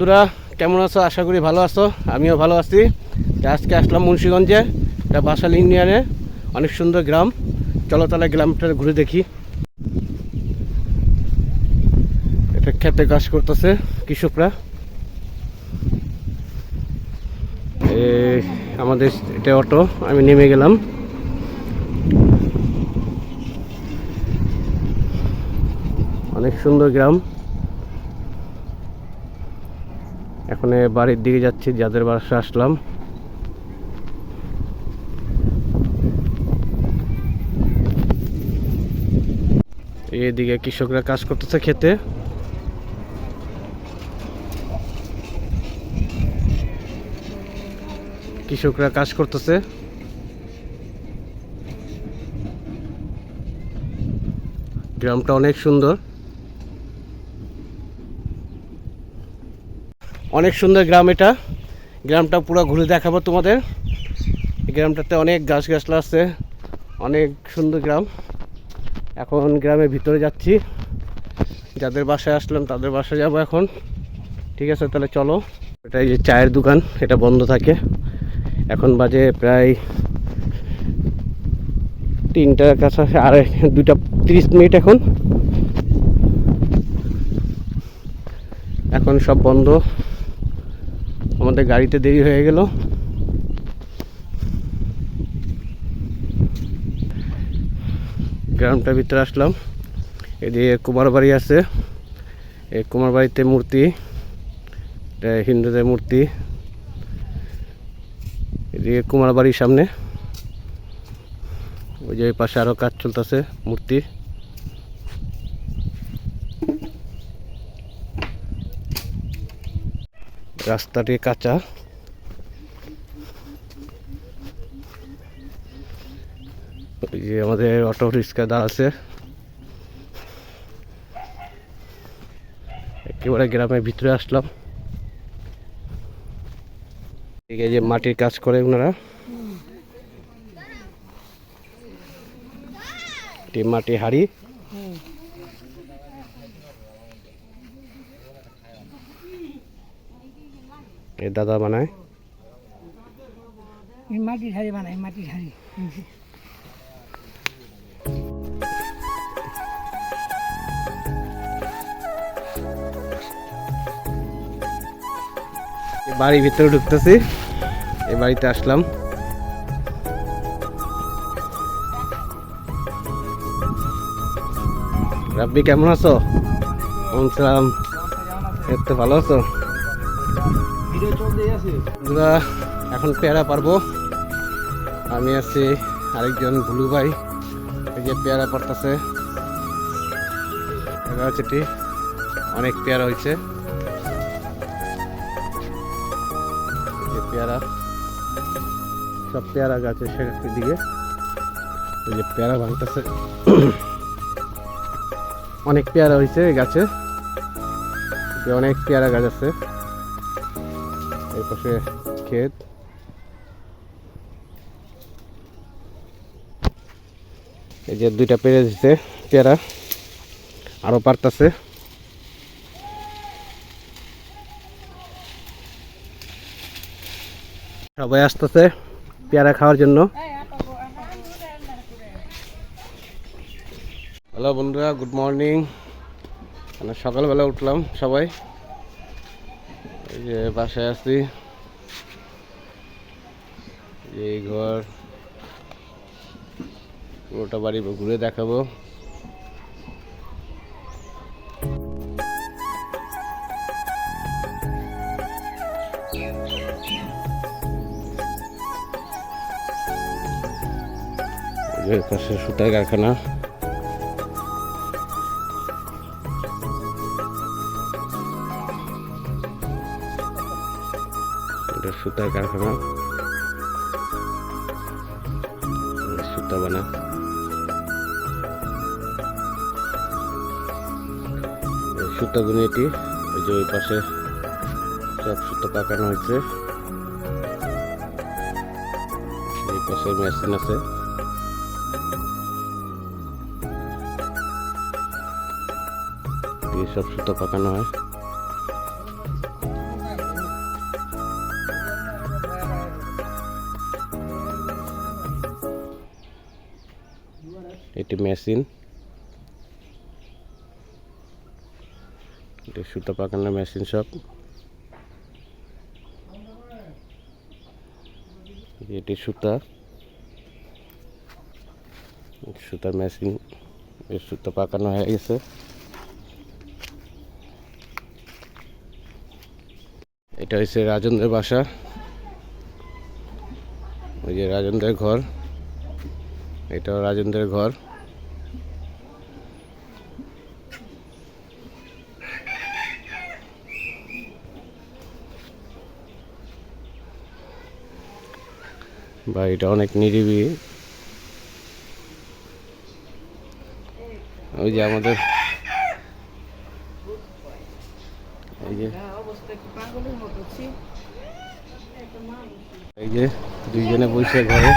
বন্ধুরা, কেমন আছো? আশা করি ভালো আছো। আমিও ভালো আছি। আজকে আসলাম মুন্সীগঞ্জে, এটা বাসাল ইউনিয়নে। অনেক সুন্দর গ্রাম। চলো তাহলে গ্রামটা ঘুরে দেখি। এটা খেতে কাজ করতেছে কৃষকরা। আমাদের এটা অটো, আমি নেমে গেলাম। অনেক সুন্দর গ্রাম। এখন বাড়ির দিকে যাচ্ছি, যাদের বাসা আসলাম। এদিকে কৃষকরা কাজ করতেছে খেতে। কৃষকরা কাজ করতেছে। গ্রামটা অনেক সুন্দর। অনেক সুন্দর গ্রাম এটা। গ্রামটা পুরো ঘুরে দেখাবো তোমাদের। গ্রামটাতে অনেক গাছ গাছলা আছে, অনেক সুন্দর গ্রাম। এখন গ্রামের ভিতরে যাচ্ছি। যাদের বাসায় আসলাম তাদের বাসায় যাব এখন। ঠিক আছে, তাহলে চলো। এটা এই যে চায়ের দোকান, এটা বন্ধ থাকে। এখন বাজে প্রায় তিনটার কাছে আর দুটা তিরিশ মিনিট এখন। এখন সব বন্ধ। আমাদের গাড়িতে দেরি হয়ে গেল। গ্রামটার ভিতরে আসলাম। এদিকে কুমার বাড়ি আছে। এই কুমার বাড়িতে মূর্তি হিন্দুদের মূর্তি। এদিকে কুমার বাড়ির সামনে, ওই যে পাশে আরও কাজ চলতেছে মূর্তি। রাস্তাটি কাঁচা। যে আমাদের অটো রিক্সা দা আছে। একেবারে গ্রামের ভিতরে আসলাম। এই যে মাটির কাজ করে ওনারা। মাটি হাড়ি। এই দাদা বানায়। মাটির হাড়ি বানাই মাটির হাড়ি। বাড়ির ভিতরে ঢুকতেছি এই বাড়িতে আসলাম। রাব্বি কেমন আছো? সালাম। এত ভালো আছো? বন্ধুরা এখন পেয়ারা পারব। আমি আছি আরেকজন ভুলু ভাই। যে পেয়ারা পারতেছে। অনেক পেয়ারা হয়েছে। পেয়ারা। সব পেয়ারা গাছের সেখানে দিকে ওই যে পেয়ারা ভাঙতেছে। অনেক পেয়ারা হয়েছে গাছে। অনেক পেয়ারা গাছ আছে। এই পাশে ক্ষেত। এই যে দুইটা পেরে দিচ্ছে পেয়ারা। আরও পারতাছে। সবাই আসতেছে পেয়ারা খাওয়ার জন্য। হ্যালো বন্ধুরা, গুড মর্নিং। মানে সকালবেলা উঠলাম সবাই। যে বাসায় আছি। এই ঘর। পুরোটা বাড়ি ঘুরে দেখাবো। পাশে সুতার কারখানা। এটা সুতার কারখানা। সুতা বানা এই সুতাগুলো এটি ওই যে ওই পাশে সব সুতো পাকানো হয়েছে। এই পাশে মেশিন আছে। সব সুতো পাকানো হয়। এটি মেশিন। এটি সুতা পাকানোর মেশিন সব। এটি সুতা। সুতার মেশিন। এর সুতা পাকানো হয়ে গেছে। এটা হচ্ছে রাজেন্দ্রের বাসা। ওই যে রাজেন্দ্রের ঘর। এটাও রাজেন্দ্রের ঘর। বাড়িটা অনেক নিরিবিলি। ওই যে আমাদের এই যে এই যে দুইজনে বসে ঘরে।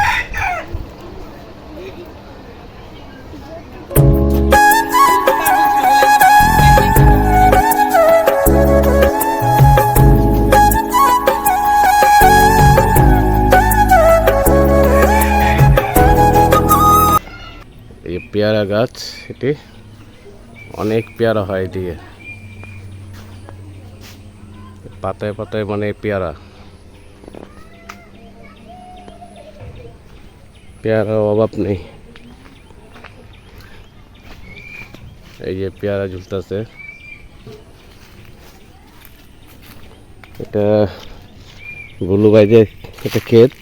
এই পেয়ারা গাছ, এটি অনেক পেয়ারা হয় এদিকে। পাতায় পাতায় মানে পেয়ারা। পেয়ারার অভাব নেই। এই যে পেয়ারা ঝুলতেছে। এটা গুলু বাইদের এটা ক্ষেত।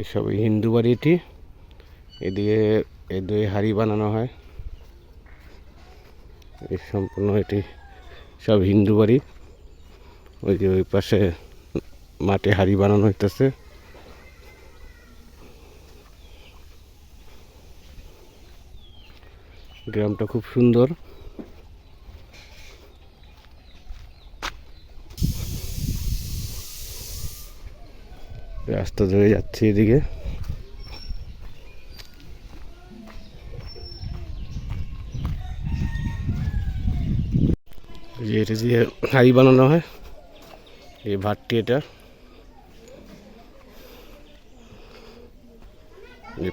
এসব হিন্দু বাড়ি এটি এদিকে এ দুই হাড়ি বানানো হয়। এই সম্পূর্ণ এটি সব হিন্দু বাড়ি। ওই যে ওই পাশে মাঠে হাড়ি বানানো হইতেছে। গ্রামটা খুব সুন্দর। রাস্তা ধরে যাচ্ছি এদিকে। এটা দিয়ে হাড়ি বানানো হয়। এই ভাতটি এটা।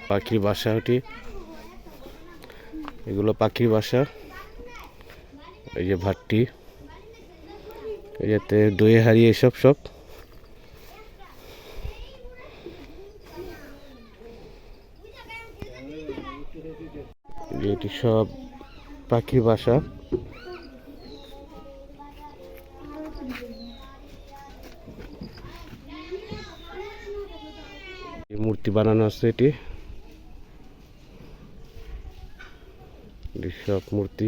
পাখির বাসা ওটি। এগুলো পাখির বাসা। এই যে ভাতটি এই যাতে দই হাড়ি এসব সব। এটি সব পাখির বাসা। মূর্তি বানানো আছে এটি। সব মূর্তি।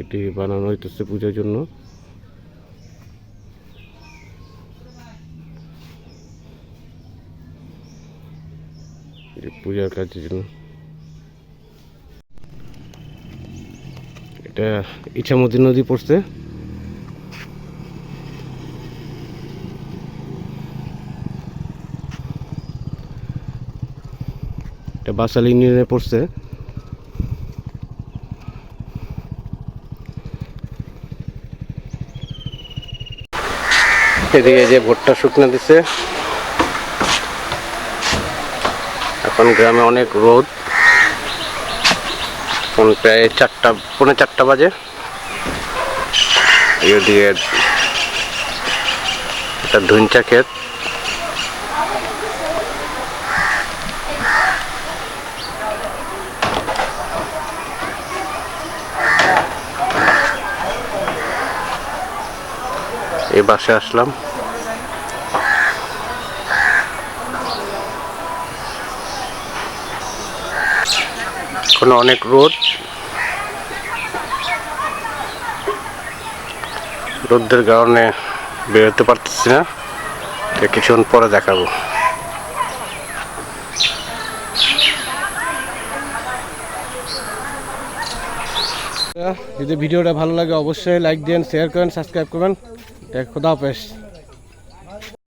এটি বানানো হইতেছে পূজার জন্য। পূজার কাজের জন্য। এটা ইছামতি নদী পড়ছে। এটা বাসাল ইউনিয়নে পড়ছে। এদিকে যে ভুট্টা শুকনো দিছে। এখন গ্রামে অনেক রোদ। এখন প্রায় চারটা, পৌনে চারটা বাজে। এদিকে একটা ধুনচা ক্ষেত। এই বাসে আসলাম। এখন অনেক রোদ। রোদের কারণে বেরোতে পারতেছি না। কিছুক্ষণ পরে দেখাবো। যদি ভিডিওটা ভালো লাগে, অবশ্যই লাইক দেন শেয়ার করেন সাবস্ক্রাইব করবেন। खुदाफिश